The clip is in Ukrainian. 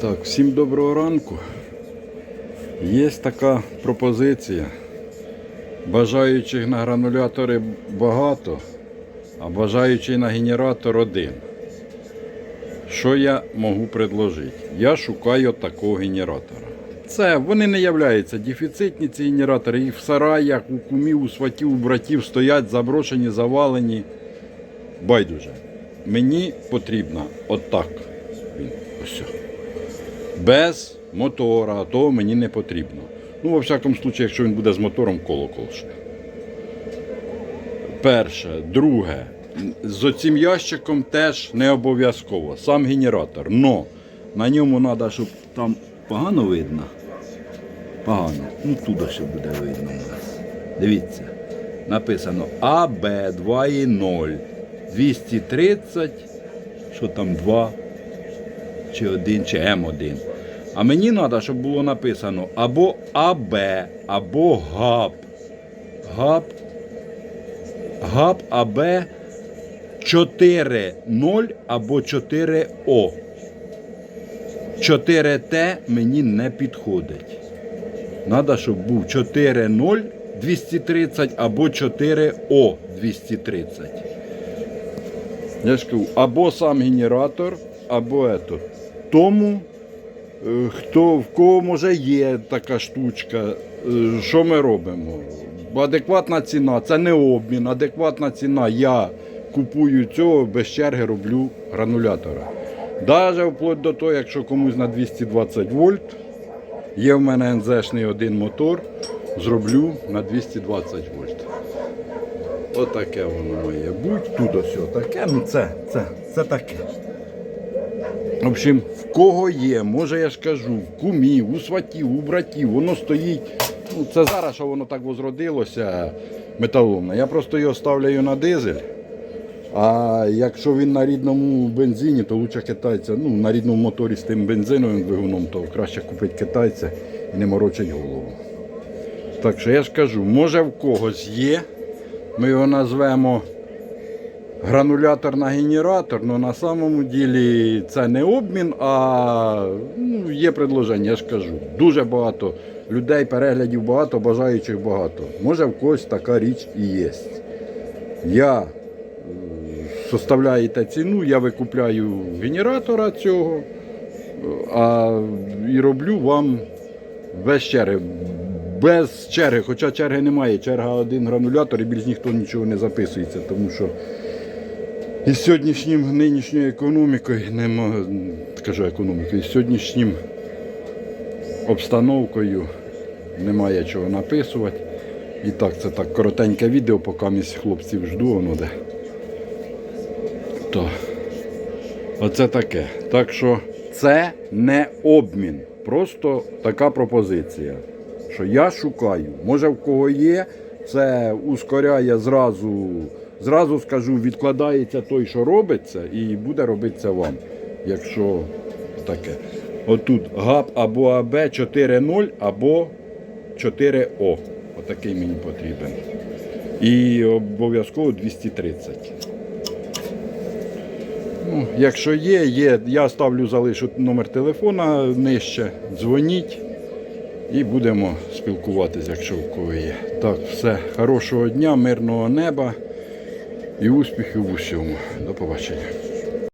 Так, всім доброго ранку. Є така пропозиція. Бажаючих на гранулятори багато, а бажаючих на генератор один. Що я можу предложити? Я шукаю такого генератора. Це вони не являються дефіцитні ці генератори. Їх в сараях, у кумів, у сватів, у братів стоять заброшені, завалені. Байдуже. Мені потрібно отак. Ось. Без мотора, то мені не потрібно. Ну, во всякому случаю, якщо він буде з мотором, колокол ще. Перше. Друге. З оцим ящиком теж не обов'язково. Сам генератор. Но на ньому треба, щоб там погано видно. Погано. Ну туди ще буде видно у нас. Дивіться. Написано АБ 2.0. 230. Що там 2 чи 1, чи М1. А мені треба, щоб було написано або АБ, або ГАП. ГАП. ГАП АБ 4.0 або 4О. 4Т мені не підходить. Треба, щоб був 4.0 230 або 4О 230. Я ж кажу, або сам генератор, або ето. Тому, е, хто, в кого може є така штучка, е, що ми робимо? Адекватна ціна, це не обмін, адекватна ціна. Я купую цього, без черги роблю гранулятора. Навіть вплоть до того, якщо комусь на 220 вольт, є в мене НЗшний один мотор, зроблю на 220 вольт. Отаке воно має бути. Тут ось таке, ну це, це, це таке. В общем, в кого є, може я ж кажу, в кумів, у сватів, у братів, воно стоїть. Ну, це зараз, що воно так возродилося металомне. Я просто його ставляю на дизель. А якщо він на рідному бензині, то лучше китайця, ну, на рідному моторі з тим бензиновим двигуном, то краще купити китайця і не морочить голову. Так що я ж кажу, може в когось є. Ми його назвемо гранулятор на генератор, але на самому ділі це не обмін, а ну, є предложення, я ж кажу. Дуже багато людей, переглядів багато, бажаючих багато. Може в когось така річ і є. Я е, составляєте ціну, я викупляю генератора цього, е, а і роблю вам без черги. Без черги, хоча черги немає, черга один гранулятор і більш ніхто нічого не записується, тому що із сьогоднішнім нинішньою економікою, нема, кажу економікою, із сьогоднішнім обстановкою немає чого написувати. І так, це так коротеньке відео, поки місь хлопців жду, воно де. То. Оце таке. Так що це не обмін. Просто така пропозиція. Що я шукаю. Може в кого є, це ускоряє зразу, зразу скажу, відкладається той, що робиться, і буде робитися вам. Якщо таке. Отут ГАП або АБ 4.0 або 4О. Отакий мені потрібен. І обов'язково 230. Ну, якщо є, є, я ставлю, залишу номер телефона нижче, дзвоніть і будемо спілкуватися, якщо в кого є. Так, все, хорошого дня, мирного неба і успіхів в усьому. До побачення.